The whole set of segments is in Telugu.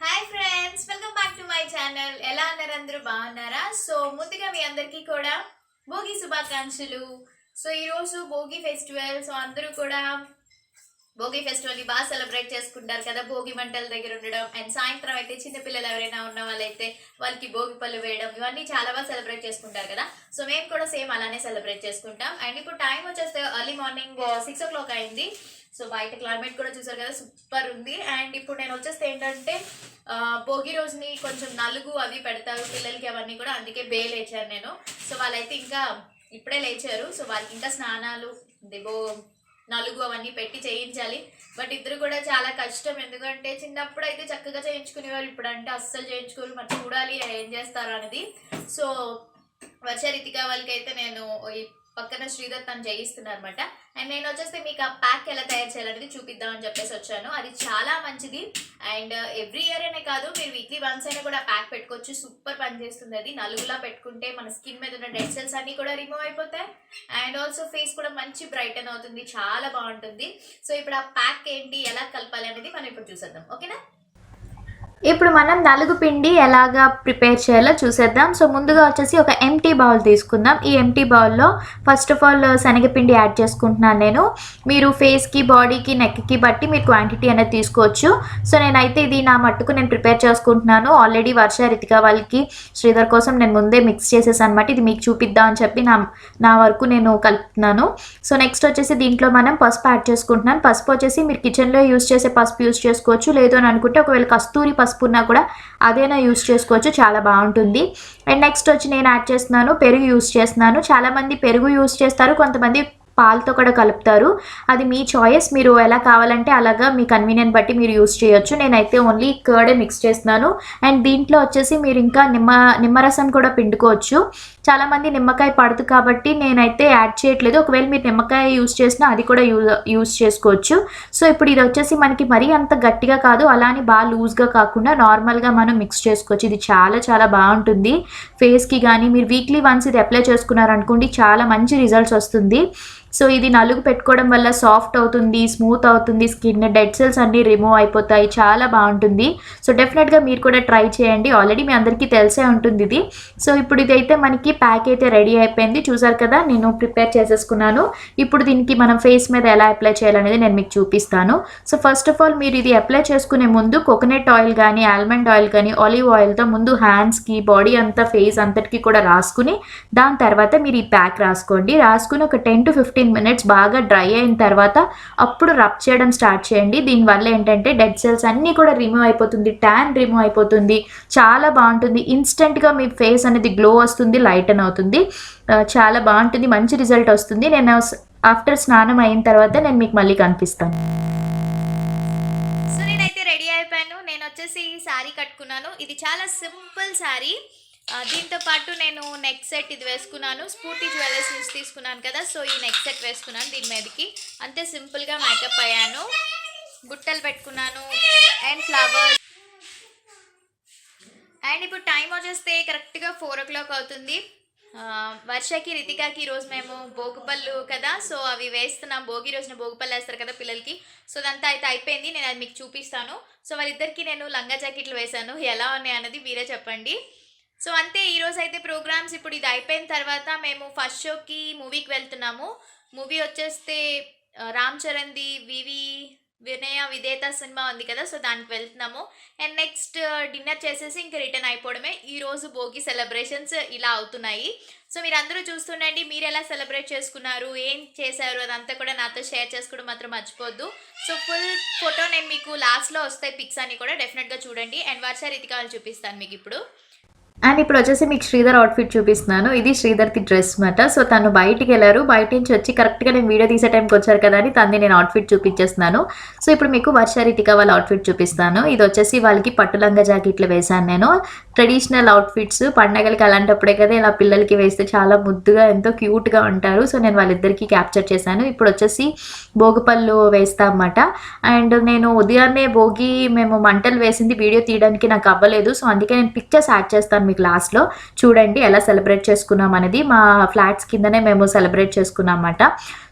Hi friends welcome back to my channel. ఎలా ఉన్నారు అందరూ? బాగున్నారా? సో ముందుగా మీ అందరికీ కూడా భోగి శుభాకాంక్షలు. సో ఈరోజు భోగి ఫెస్టివల్ సో అందరూ కూడా భోగి ఫెస్టివల్ని బాగా సెలబ్రేట్ చేసుకుంటారు కదా భోగి మంటల దగ్గర ఉండడం అండ్ సాయంత్రం అయితే చిన్నపిల్లలు ఎవరైనా ఉన్న వాళ్ళైతే వాళ్ళకి భోగి పళ్ళు వేయడం ఇవన్నీ చాలా బాగా సెలబ్రేట్ చేసుకుంటారు కదా. సో మేము కూడా సేమ్ అలానే సెలబ్రేట్ చేసుకుంటాం. అండ్ ఇప్పుడు టైం వచ్చేస్తే early morning six o'clock అయింది. సో బయట క్లైమేట్ కూడా చూసారు కదా సూపర్ ఉంది. అండ్ ఇప్పుడు నేను వచ్చేస్తే ఏంటంటే భోగి రోజుని కొంచెం నలుగు అవి పెడతారు. పిల్లలకి అవన్నీ కూడా అందుకే బే లేచాను నేను. సో వాళ్ళైతే ఇంకా ఇప్పుడే లేచారు. సో వాళ్ళకి ఇంకా స్నానాలు దిగో నలుగు అవన్నీ పెట్టి చేయించాలి. బట్ ఇద్దరు కూడా చాలా కష్టం. ఎందుకంటే చిన్నప్పుడు అయితే చక్కగా చేయించుకునేవారు ఇప్పుడు అంటే అస్సలు చేయించుకోరు. మరి చూడాలి ఏం చేస్తారు అనేది. సో వర్ష రితిక వాళ్ళకి అయితే నేను పక్కన శ్రీధర్ తను చేయిస్తున్నారు అనమాట అండ్ నేను వచ్చేస్తే మీకు ఆ ప్యాక్ ఎలా తయారు చేయాలనేది చూపిద్దామని చెప్పేసి వచ్చాను. అది చాలా మంచిది. అండ్ ఎవ్రీ ఇయర్ అనే కాదు మీరు వీక్లీ వన్స్ అయినా కూడా ప్యాక్ పెట్టుకోవచ్చు. సూపర్ పని చేస్తుంది అది. నలుగులా పెట్టుకుంటే మన స్కిన్ మీద ఉన్న డెడ్ సెల్స్ అన్ని కూడా రిమూవ్ అయిపోతాయి. అండ్ ఆల్సో ఫేస్ కూడా మంచి బ్రైటన్ అవుతుంది. చాలా బాగుంటుంది. సో ఇప్పుడు ఆ ప్యాక్ ఏంటి ఎలా కలపాలి అనేది మనం ఇప్పుడు చూసేద్దాం. ఓకేనా ఇప్పుడు మనం నలుగు పిండి ఎలాగా ప్రిపేర్ చేయాలో చూసేద్దాం. సో ముందుగా వచ్చేసి ఒక ఎంటీ బౌల్ తీసుకుందాం. ఈ ఎంటీ బౌల్లో ఫస్ట్ ఆఫ్ ఆల్ శనగపిండి యాడ్ చేసుకుంటున్నాను నేను. మీరు ఫేస్కి బాడీకి నెక్కి బట్టి మీరు క్వాంటిటీ అనేది తీసుకోవచ్చు. సో నేనైతే ఇది నా మట్టుకు నేను ప్రిపేర్ చేసుకుంటున్నాను. ఆల్రెడీ వర్ష రితిక వాళ్ళకి శ్రీధర్ కోసం నేను ముందే మిక్స్ చేసేసాను అనమాట ఇది మీకు చూపిద్దాం అని చెప్పి నా నా వరకు నేను కలుపుతున్నాను. సో నెక్స్ట్ వచ్చేసి దీంట్లో మనం పసుపు యాడ్ చేసుకుంటున్నాను. పసుపు వచ్చేసి మీరు కిచెన్లో యూస్ చేసే పసుపు యూస్ చేసుకోవచ్చు. లేదు అని అనుకుంటే ఒకవేళ కస్తూరి పసుపు ఉన్నా కూడా అదైనా యూస్ చేసుకోవచ్చు. చాలా బాగుంటుంది. అండ్ నెక్స్ట్ వచ్చి నేను యాడ్ చేస్తున్నాను పెరుగు యూస్ చేస్తున్నాను. చాలామంది పెరుగు యూస్ చేస్తారు కొంతమంది పాలతో కూడా కలుపుతారు. అది మీ చాయిస్. మీరు ఎలా కావాలంటే అలాగా మీ కన్వీనియంట్ బట్టి మీరు యూస్ చేయొచ్చు. నేనైతే ఓన్లీ కర్డే మిక్స్ చేస్తున్నాను. అండ్ దీంట్లో వచ్చేసి మీరు ఇంకా నిమ్మ నిమ్మరసం కూడా పిండుకోవచ్చు. చాలామంది నిమ్మకాయ పడదు కాబట్టి నేనైతే యాడ్ చేయట్లేదు. ఒకవేళ మీరు నిమ్మకాయ యూస్ చేసినా అది కూడా యూజ్ యూస్ చేసుకోవచ్చు. సో ఇప్పుడు ఇది వచ్చేసి మనకి మరీ అంత గట్టిగా కాదు. అలానే బాగా లూజ్గా కాకుండా నార్మల్గా మనం మిక్స్ చేసుకోవచ్చు. ఇది చాలా చాలా బాగుంటుంది. ఫేస్కి కానీ మీరు వీక్లీ వన్స్ ఇది అప్లై చేసుకున్నారనుకోండి చాలా మంచి రిజల్ట్స్ వస్తుంది. సో ఇది నలుగు పెట్టుకోవడం వల్ల సాఫ్ట్ అవుతుంది స్మూత్ అవుతుంది స్కిన్ డెడ్ సెల్స్ అన్నీ రిమూవ్ అయిపోతాయి చాలా బాగుంటుంది. సో డెఫినెట్గా మీరు కూడా ట్రై చేయండి. ఆల్రెడీ మీ అందరికీ తెలిసే ఉంటుంది ఇది. సో ఇప్పుడు ఇదైతే మనకి ప్యాక్ అయితే రెడీ అయిపోయింది. చూసారు కదా నేను ప్రిపేర్ చేసేసుకున్నాను. ఇప్పుడు దీనికి మనం ఫేస్ మీద ఎలా అప్లై చేయాలనేది నేను మీకు చూపిస్తాను. సో ఫస్ట్ ఆఫ్ ఆల్ మీరు ఇది అప్లై చేసుకునే ముందు కోకోనట్ ఆయిల్ కానీ ఆల్మండ్ ఆయిల్ కానీ ఆలివ్ ఆయిల్తో ముందు హ్యాండ్స్కి బాడీ అంతా ఫేస్ అంతటికి కూడా రాసుకుని దాని తర్వాత మీరు ఈ ప్యాక్ రాసుకోండి. రాసుకుని ఒక టెన్ టు ఫిఫ్టీన్ మినిట్స్ బాగా డ్రై అయిన తర్వాత అప్పుడు రబ్ చేయడం స్టార్ట్ చేయండి. దీనివల్ల ఏంటంటే డెడ్ సెల్స్ అన్నీ కూడా రిమూవ్ అయిపోతుంది ట్యాన్ రిమూవ్ అయిపోతుంది చాలా బాగుంటుంది. ఇన్స్టెంట్గా మీ ఫేస్ అనేది గ్లో వస్తుంది లైటన్ అవుతుంది. చాలా బాగుంటుంది మంచి రిజల్ట్ వస్తుంది. నేను ఆఫ్టర్ స్నానం అయిన తర్వాత నేను మీకు మళ్ళీ కనిపిస్తాను. సో నేనైతే రెడీ అయిపోయాను. నేను వచ్చేసి ఈ శారీ కట్టుకున్నాను. ఇది చాలా సింపుల్ శారీ దీంతో పాటు నేను నెక్ సెట్ ఇది వేసుకున్నాను. స్ఫూర్తి జ్యువెలర్స్ నుంచి తీసుకున్నాను కదా సో ఈ నెక్ సెట్ వేసుకున్నాను దీని మీదకి. అంతే సింపుల్గా మేకప్ అయ్యాను. బుట్టలు పెట్టుకున్నాను. అండ్ ఫ్లవర్స్ అండ్ ఇప్పుడు టైం వచ్చేస్తే కరెక్ట్గా ఫోర్ ఓ క్లాక్ అవుతుంది. వర్షకి రితికాకి ఈరోజు మేము భోగిపళ్ళు కదా సో అవి వేస్తున్నాం. భోగి రోజున భోగిపళ్ళు వేస్తారు కదా పిల్లలకి. సో అదంతా అయితే అయిపోయింది. నేను అది మీకు చూపిస్తాను. సో వాళ్ళిద్దరికి నేను లంగా జాకెట్లు వేశాను. ఎలా ఉన్నాయి అన్నది మీరే చెప్పండి. సో అంతే ఈరోజు అయితే ప్రోగ్రామ్స్ ఇప్పుడు ఇది అయిపోయిన తర్వాత మేము ఫస్ట్ షోకి మూవీకి వెళ్తున్నాము. మూవీ వచ్చేస్తే రామ్ చరణ్ది వివి వినయ విధేత సినిమా ఉంది కదా సో దానికి వెళ్తున్నాము. అండ్ నెక్స్ట్ డిన్నర్ చేసేసి ఇంకా రిటర్న్ అయిపోవడమే. ఈరోజు భోగి సెలబ్రేషన్స్ ఇలా అవుతున్నాయి. సో మీరు అందరూ చూస్తుండండి మీరు ఎలా సెలబ్రేట్ చేసుకున్నారు ఏం చేశారు అదంతా కూడా నాతో షేర్ చేసుకోవడం మాత్రం మర్చిపోద్దు. సో ఫుల్ ఫోటో నేను మీకు లాస్ట్లో వస్తాయి పిక్స్ అని కూడా డెఫినెట్గా చూడండి. అండ్ వర్ష రితికాలు చూపిస్తాను మీకు ఇప్పుడు. అండ్ ఇప్పుడు వచ్చేసి మీకు శ్రీధర్ అవుట్ఫిట్ చూపిస్తున్నాను. ఇది శ్రీధర్కి డ్రెస్ మాట. సో తను బయటికి వెళ్ళారు. బయట నుంచి వచ్చి కరెక్ట్గా నేను వీడియో తీసే టైంకి వచ్చారు కదా అని తనని నేను అవుట్ఫిట్ చూపించేస్తున్నాను. సో ఇప్పుడు మీకు వర్ష రితిక వాళ్ళ అవుట్ఫిట్ చూపిస్తాను. ఇది వచ్చేసి వాళ్ళకి పట్టు లంగా జాకెట్లు వేశాను నేను. ట్రెడిషనల్ అవుట్ఫిట్స్ పండగలకి అలాంటప్పుడే కదా ఇలా పిల్లలకి వేస్తే చాలా ముద్దుగా ఎంతో క్యూట్గా ఉంటారు. సో నేను వాళ్ళిద్దరికీ క్యాప్చర్ చేశాను. ఇప్పుడు వచ్చేసి భోగిపళ్ళు వేస్తామన్నమాట అండ్ నేను ఉదయాన్నే భోగి మేము మంటలు వేసింది వీడియో తీయడానికి నాకు అవ్వలేదు. సో అందుకే నేను పిక్చర్స్ యాడ్ చేస్తాను మీకు లాస్ట్లో చూడండి ఎలా సెలబ్రేట్ చేసుకున్నాం అనేది మా ఫ్లాట్స్ కిందనే మేము సెలబ్రేట్ చేసుకున్నాం అన్నమాట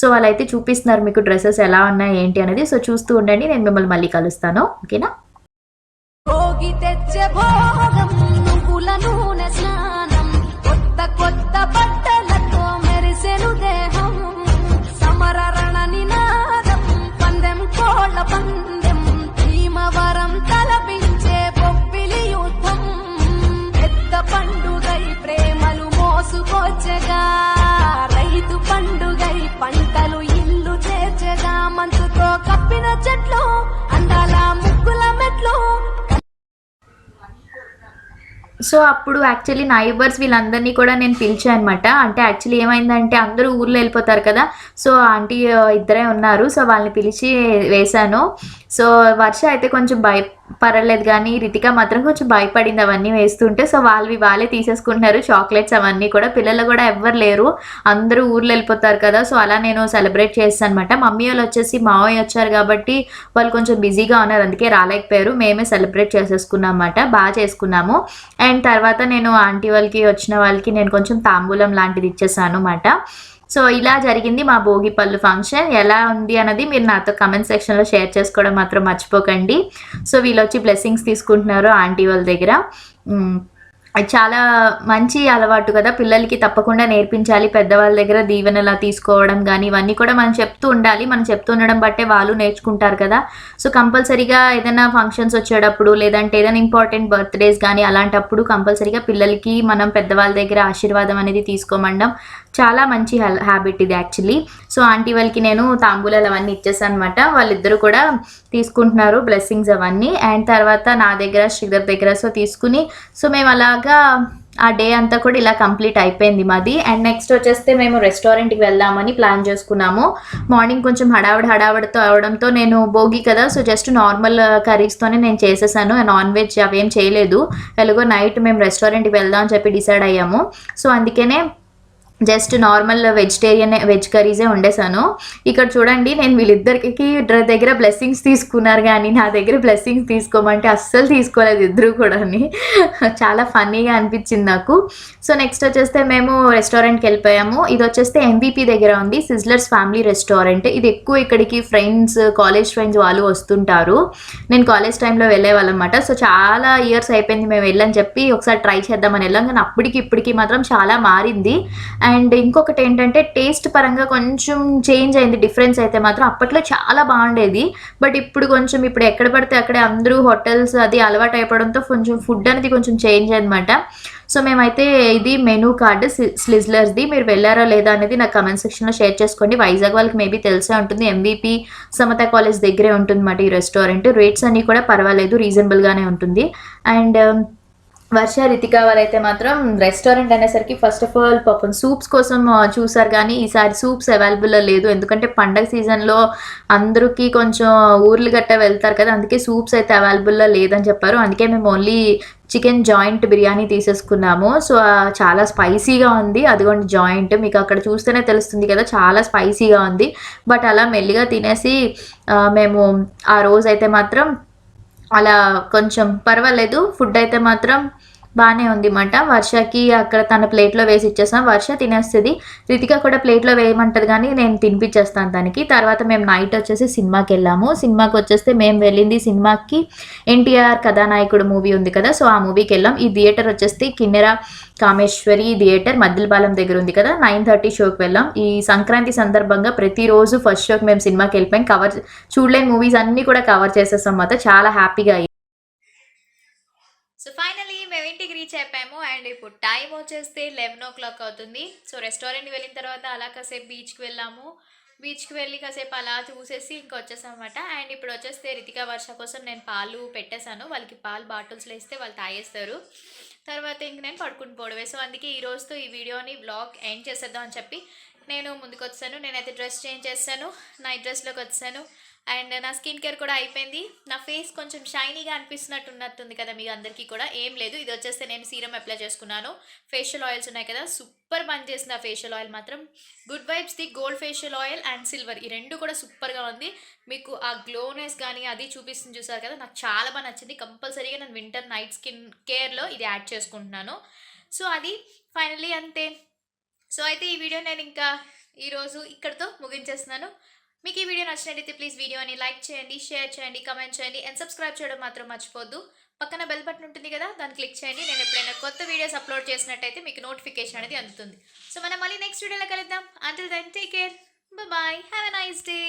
సో వాళ్ళైతే చూపిస్తున్నారు మీకు డ్రెస్సెస్ ఎలా ఉన్నాయి ఏంటి అనేది. సో చూస్తూ ఉండండి నేను మిమ్మల్ని మళ్ళీ కలుస్తాను. ఓకేనా? భోగి తెచ్చే భోగం నూనె స్నానం కొత్త కొత్త బట్టలతో అందాల ముగ్గుల మెట్లు. సో అప్పుడు యాక్చువల్లీ నైబర్స్ వీళ్ళందరినీ కూడా నేను పిలిచాను అనమాట అంటే యాక్చువల్లీ ఏమైందంటే అందరూ ఊర్లో వెళ్ళిపోతారు కదా. సో ఆంటీ ఇద్దరే ఉన్నారు. సో వాళ్ళని పిలిచి వేశాను. సో వర్ష అయితే కొంచెం భయ పర్వాలేదు కానీ రితిక మాత్రం కొంచెం భయపడింది అవన్నీ వేస్తుంటే. సో వాళ్ళవి వాళ్ళే తీసేసుకుంటున్నారు. చాక్లెట్స్ అవన్నీ కూడా పిల్లలు కూడా ఎవ్వరు లేరు. అందరూ ఊర్లో వెళ్ళిపోతారు కదా. సో అలా నేను సెలబ్రేట్ చేస్తాను అనమాట మమ్మీ వాళ్ళు వచ్చేసి మావయ్య వచ్చారు కాబట్టి వాళ్ళు కొంచెం బిజీగా ఉన్నారు. అందుకే రాలేకపోయారు. మేమే సెలబ్రేట్ చేసేసుకున్నాం అన్నమాట బాగా చేసుకున్నాము. అండ్ తర్వాత నేను ఆంటీ వాళ్ళకి వచ్చిన వాళ్ళకి నేను కొంచెం తాంబూలం లాంటిది ఇచ్చేసాను అనమాట సో ఇలా జరిగింది మా భోగి పళ్ళు ఫంక్షన్. ఎలా ఉంది అన్నది మీరు నాతో కమెంట్ సెక్షన్లో షేర్ చేసుకోవడం మాత్రం మర్చిపోకండి. సో వీళ్ళు వచ్చి బ్లెస్సింగ్స్ తీసుకుంటున్నారు ఆంటీ వాళ్ళ దగ్గర. చాలా మంచి అలవాటు కదా. పిల్లలకి తప్పకుండా నేర్పించాలి. పెద్దవాళ్ళ దగ్గర దీవెనలా తీసుకోవడం కానీ ఇవన్నీ కూడా మనం చెప్తూ ఉండాలి. మనం చెప్తూ ఉండడం బట్టే వాళ్ళు నేర్చుకుంటారు కదా. సో కంపల్సరీగా ఏదైనా ఫంక్షన్స్ వచ్చేటప్పుడు లేదంటే ఏదైనా ఇంపార్టెంట్ బర్త్డేస్ కానీ అలాంటప్పుడు కంపల్సరీగా పిల్లలకి మనం పెద్దవాళ్ళ దగ్గర ఆశీర్వాదం అనేది తీసుకోమండం చాలా మంచి హ్యాబిట్ ఇది యాక్చువల్లీ సో ఆంటీ వాళ్ళకి నేను తాంబూలాలు అవన్నీ ఇచ్చేసాను అనమాట వాళ్ళిద్దరూ కూడా తీసుకుంటున్నారు బ్లెస్సింగ్స్ అవన్నీ. అండ్ తర్వాత నా దగ్గర శ్రీధర్ దగ్గర సో తీసుకుని సో మేము అలాగా ఆ డే అంతా కూడా ఇలా కంప్లీట్ అయిపోయింది మాది. అండ్ నెక్స్ట్ వచ్చేస్తే మేము రెస్టారెంట్కి వెళ్దామని ప్లాన్ చేసుకున్నాము. మార్నింగ్ కొంచెం హడావిడి హడావిడితో అవడంతో నేను భోగి కదా సో జస్ట్ నార్మల్ కర్రీస్తోనే నేను చేసేసాను. నాన్ వెజ్ అవేం చేయలేదు. ఎలాగో నైట్ మేము రెస్టారెంట్కి వెళ్దాం అని చెప్పి డిసైడ్ అయ్యాము. సో అందుకనే జస్ట్ నార్మల్ వెజిటేరియన్ వెజ్ కర్రీసే వండేసాను ఇక్కడ చూడండి నేను వీళ్ళిద్దరికి దగ్గర బ్లెస్సింగ్స్ తీసుకున్నారు కానీ నా దగ్గర బ్లెస్సింగ్స్ తీసుకోమంటే అస్సలు తీసుకోలేదు ఇద్దరు కూడా చాలా ఫన్నీగా అనిపించింది నాకు. సో నెక్స్ట్ వచ్చేస్తే మేము రెస్టారెంట్కి వెళ్ళిపోయాము. ఇది వచ్చేస్తే ఎంబీపీ దగ్గర ఉంది సిజ్లర్స్ ఫ్యామిలీ రెస్టారెంట్ ఇది ఎక్కువ ఇక్కడికి ఫ్రెండ్స్ కాలేజ్ ఫ్రెండ్స్ వాళ్ళు వస్తుంటారు. నేను కాలేజ్ టైంలో వెళ్ళేవాళ్ళమాట సో చాలా ఇయర్స్ అయిపోయింది మేము వెళ్ళని చెప్పి ఒకసారి ట్రై చేద్దామని వెళ్ళాం. కానీ అప్పటికి ఇప్పటికి మాత్రం చాలా మారింది. అండ్ అండ్ ఇంకొకటి ఏంటంటే టేస్ట్ పరంగా కొంచెం చేంజ్ అయింది డిఫరెన్స్ అయితే మాత్రం అప్పట్లో చాలా బాగుండేది. బట్ ఇప్పుడు కొంచెం ఇప్పుడు ఎక్కడ పడితే అక్కడే అందరూ హోటల్స్ అది అలవాటు అయిపోవడంతో కొంచెం ఫుడ్ అనేది కొంచెం చేంజ్ అనమాట సో మేమైతే ఇది మెనూ కార్డు స్లిజ్లర్స్ది మీరు వెళ్ళారా లేదా అనేది నాకు కమెంట్ సెక్షన్లో షేర్ చేసుకోండి. వైజాగ్ వాళ్ళకి మేబీ తెలిసే ఉంటుంది. ఎంబీపీ సమత కాలేజ్ దగ్గరే ఉంటుంది ఈ రెస్టారెంట్ రేట్స్ అన్నీ కూడా పర్వాలేదు రీజనబుల్గానే ఉంటుంది. అండ్ వర్ష రితిక వారైతే మాత్రం రెస్టారెంట్ అనేసరికి ఫస్ట్ ఆఫ్ ఆల్ పాపం సూప్స్ కోసం చూసారు కానీ ఈసారి సూప్స్ అవైలబుల్ లేదు. ఎందుకంటే పండగ సీజన్లో అందరికీ కొంచెం ఊర్లు గట్ట వెళ్తారు కదా అందుకే సూప్స్ అయితే అవైలబుల్లో లేదని చెప్పారు. అందుకే మేము ఓన్లీ చికెన్ జాయింట్ బిర్యానీ తీసేసుకున్నాము. సో చాలా స్పైసీగా ఉంది. అదిగోండి జాయింట్ మీకు అక్కడ చూస్తేనే తెలుస్తుంది కదా చాలా స్పైసీగా ఉంది. బట్ అలా మెల్లిగా తినేసి మేము ఆ రోజైతే మాత్రం అలా కొంచెం పర్వాలేదు. ఫుడ్ అయితే మాత్రం బాగానే ఉందిమాట. వర్షకి అక్కడ తన ప్లేట్లో వేసి ఇచ్చేస్తాం వర్ష తినేస్తుంది. రితిక కూడా ప్లేట్లో వేయమంటది కానీ నేను తినిపించేస్తాను దానికి తర్వాత మేము నైట్ వచ్చేసి సినిమాకి వెళ్ళాము. సినిమాకి వచ్చేస్తే మేము వెళ్ళింది సినిమాకి ఎన్టీఆర్ కథానాయకుడు మూవీ ఉంది కదా సో ఆ మూవీకి వెళ్ళాం. ఈ థియేటర్ వచ్చేసి కిన్నెర కామేశ్వరి థియేటర్ మద్దిలపాలెం దగ్గర ఉంది కదా నైన్ థర్టీ షోకి వెళ్ళాం. ఈ సంక్రాంతి సందర్భంగా ప్రతిరోజు ఫస్ట్ షోకి మేము సినిమాకి వెళ్ళిపోయాం. కవర్ చూడలేని మూవీస్ అన్నీ కూడా కవర్ చేసేస్తాం మాత్రం చాలా హ్యాపీగా ఇంటికి రీచ్ అయిపోయాము అండ్ ఇప్పుడు టైం వచ్చేస్తే లెవెన్ ఓ క్లాక్ అవుతుంది. సో రెస్టారెంట్కి వెళ్ళిన తర్వాత అలా కాసేపు బీచ్కి వెళ్ళాము. బీచ్కి వెళ్ళి కాసేపు అలా చూసేసి ఇంకా వచ్చేసామన్నమాట. అండ్ ఇప్పుడు వచ్చేస్తే రితిక వర్ష కోసం నేను పాలు పెట్టేశాను. వాళ్ళకి పాలు బాటిల్స్లో ఇస్తే వాళ్ళు తాగేస్తారు. తర్వాత ఇంక నేను పడుకుని పోవడమే. సో అందుకే ఈ రోజుతో ఈ వీడియోని బ్లాగ్ ఎండ్ చేసేద్దాం అని చెప్పి నేను ముందుకు వచ్చాను. నేనైతే డ్రెస్ చేంజ్ చేస్తాను నైట్ డ్రెస్లోకి వచ్చాను. అండ్ నా స్కిన్ కేర్ కూడా అయిపోయింది. నా ఫేస్ కొంచెం షైనీగా అనిపిస్తున్నట్టు ఉన్నట్టుంది కదా మీకు అందరికీ కూడా. ఏం లేదు ఇది వచ్చేస్తే నేను సీరం అప్లై చేసుకున్నాను. ఫేషియల్ ఆయిల్స్ ఉన్నాయి కదా సూపర్ పని చేసింది ఆ ఫేషియల్ ఆయిల్ మాత్రం. Good vibes the gold facial oil and silver. ఈ రెండు కూడా సూపర్గా ఉంది. మీకు ఆ గ్లోనెస్ కానీ అది చూపిస్తుంది చూసారు కదా నాకు చాలా బాగా నచ్చింది. కంపల్సరీగా నేను వింటర్ నైట్ స్కిన్ కేర్లో ఇది యాడ్ చేసుకుంటున్నాను. సో అది ఫైనలీ అంతే. సో అయితే ఈ వీడియో నేను ఇంకా ఈరోజు ఇక్కడితో ముగించేస్తున్నాను. మీకు ఈ వీడియో నచ్చినట్లయితే ప్లీజ్ వీడియోని లైక్ చేయండి షేర్ చేయండి కమెంట్ చేయండి అండ్ సబ్స్క్రైబ్ చేయడం మాత్రం మర్చిపోద్దు. పక్కన బెల్ బటన్ ఉంటుంది కదా దాన్ని క్లిక్ చేయండి. నేను ఎప్పుడైనా కొత్త వీడియోస్ అప్లోడ్ చేసినట్టయితే మీకు నోటిఫికేషన్ అనేది అందుతుంది. సో మనం మళ్ళీ నెక్స్ట్ వీడియోలో కలుద్దాం. Until then take care bye have a nice day